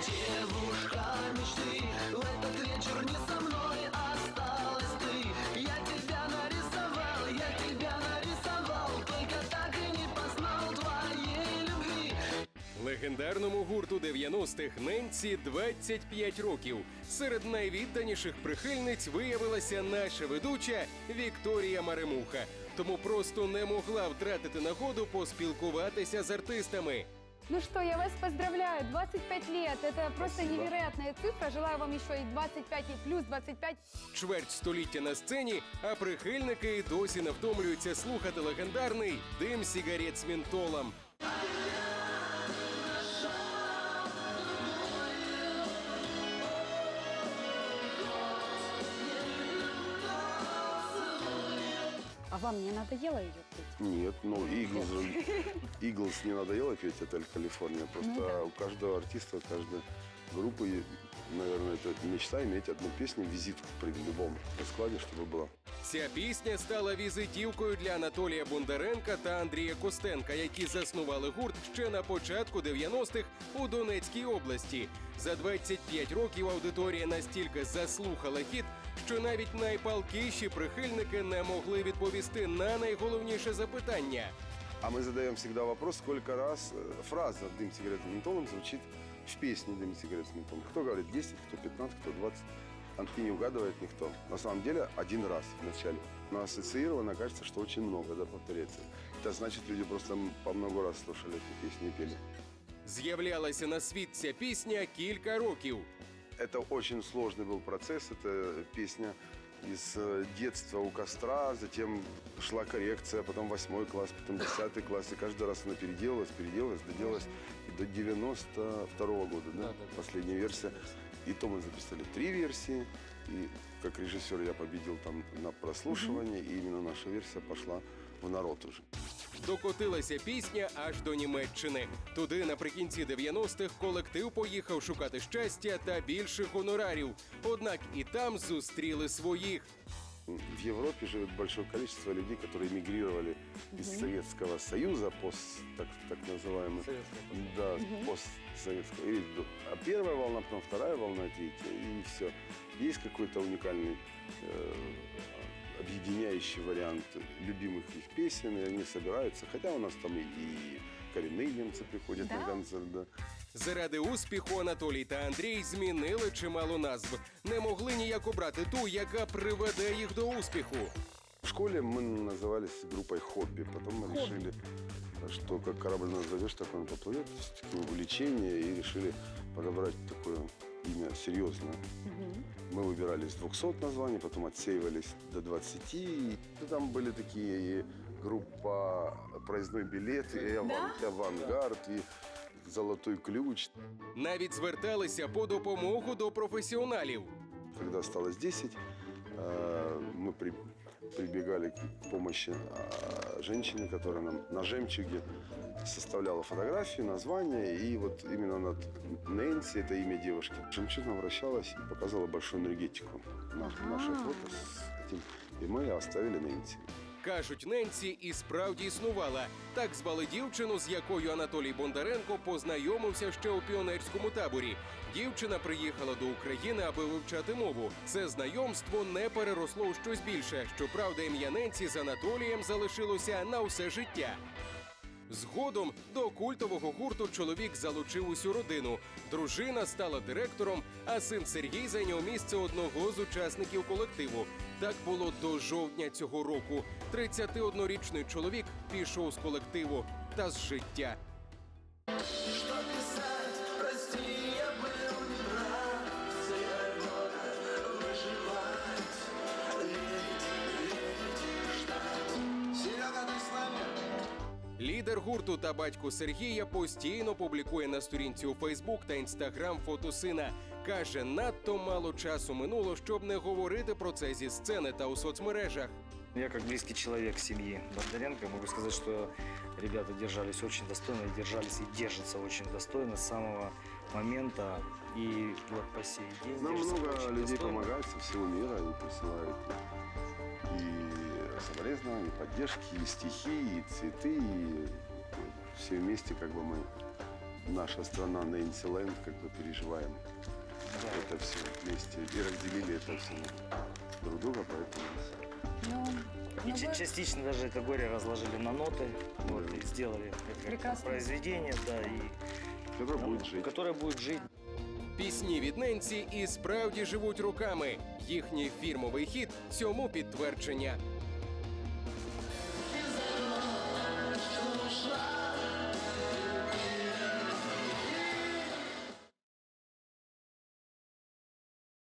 Девушка мечты, в этот вечер не со мной осталась ты Я тебя нарисовал, я тебя нарисовал Только так и не познал твоей любви Легендарному гурту 90-х Ненці 25 років. Серед найвідданіших прихильниць виявилася наша ведуча Вікторія Маремуха. Тому просто не могла втратити нагоду поспілкуватися з артистами. Ну что, я вас поздравляю, 25 лет, это просто невероятная цифра. Желаю вам еще и 25, и плюс 25. Чверть століття на сцені, а прихильники досі не втомлюються слухати легендарний дим сігарет з ментолом. Вам не надоело ее петь? Нет, ну Иглс, не надоело петь «Отель Калифорния». Просто Ну да. у каждого артиста, у каждой группы, наверное, это мечта иметь одну песню, визитку при любом раскладе, чтобы была. Ця пісня стала візитівкою для Анатолія Бондаренка та Андрія Костенка, які заснували гурт ще на початку 90-х у Донецькій області. За 25 років аудиторія настільки заслухала хіт, що навіть найпалкіші прихильники не могли відповісти на найголовніше запитання. А мы задаем всегда вопрос, сколько раз э, фраза «дым сигарет ментолом» звучит в песне «Дым сигарет с ментолом». Кто говорит 10, кто 15, кто 20. А И не угадывает никто. На самом деле один раз в начале. Но ассоциировано кажется, что очень много, да, повторяется. Это значит, люди просто м- по много раз слушали эту песню и пели. З'являлася на світ ця пісня кілька років. Это очень сложный был процесс. Это песня из э, детства у костра, затем шла коррекция, потом восьмой класс, потом десятый класс. И каждый раз она переделалась, переделалась, доделалась. И до 92 года, да, последняя версия. И то мы записали три версии. И как режиссер я победил там на прослушивании. И именно наша версия пошла в народ уже. Докотилася пісня аж до Німеччини. Туди наприкінці 90-х колектив поїхав шукати щастя та більших гонорарів. Однак і там зустріли своїх. В Европе живет большое количество людей, которые мигрировали из Советского Союза, пост, так, так называемый. Да, постсоветского. И а первая волна, потом вторая волна, третья, и все. Есть какой-то уникальный э, объединяющий вариант любимых их песен, и они собираются. Хотя у нас там и, и коренные немцы приходят Да? на концерт, да. Заради успіху Анатолій та Андрій змінили чимало назв. Не могли ніяк обрати ту, яка приведе їх до успіху. В школе мы назывались группой «Хобби». Потом мы решили, что как корабль назовешь, так он поплывет. То есть такое увлечение. И решили подобрать такое имя серьезное. Мы выбирали из 200 названий, потом отсеивались до 20. И там были такие и группа «Проездной билет», и «Аван- «Авангард», и «Золотой ключ». Навіть зверталися по допомогу до професіоналів. Когда осталось 10, э, мы при- прибегали к помощи э, женщины, которая нам на жемчуге составляла фотографии, название. И вот именно над Нэнси, это имя девушки, жемчужина вращалась и показывала большую энергетику. Наш, Наше фото с этим. И мы оставили Нэнси. Кажуть, Ненці і справді існувала. Так звали дівчину, з якою Анатолій Бондаренко познайомився ще у піонерському таборі. Дівчина приїхала до України, аби вивчати мову. Це знайомство не переросло у щось більше. Щоправда, ім'я Ненці з Анатолієм залишилося на все життя. Згодом до культового гурту чоловік залучив усю родину. Дружина стала директором, а син Сергій зайняв місце одного з учасників колективу. Так було до жовтня цього року. 31-річний чоловік пішов з колективу та з життя. Лідер гурту та батько Сергія постійно публікує на сторінці у Фейсбук та Інстаграм фото сина. Каже, надто мало часу минуло, щоб не говорити про це зі сцени та у соцмережах. Я как близкий человек семьи Бондаренко могу сказать, что ребята держались очень достойно, и держались и держатся очень достойно с самого момента и вот по сей день. Нам держатся много очень людей достойно. помогает со всего мира и присылают и соболезнования, и поддержки, и стихи, и цветы, и все вместе как бы мы наша страна Нэнси Лэнд, как бы переживаем это все вместе и разделили это все друг друга, поэтому Ну, И ну ча- вы- частично даже это горе разложили на ноты, вот, и сделали это как Прекрасно. произведение, да, и которое ну, будет жить. которое будет жить. Пісні від Ненсі і справді живуть руками. Їхній фірмовий хіт цьому підтвердження.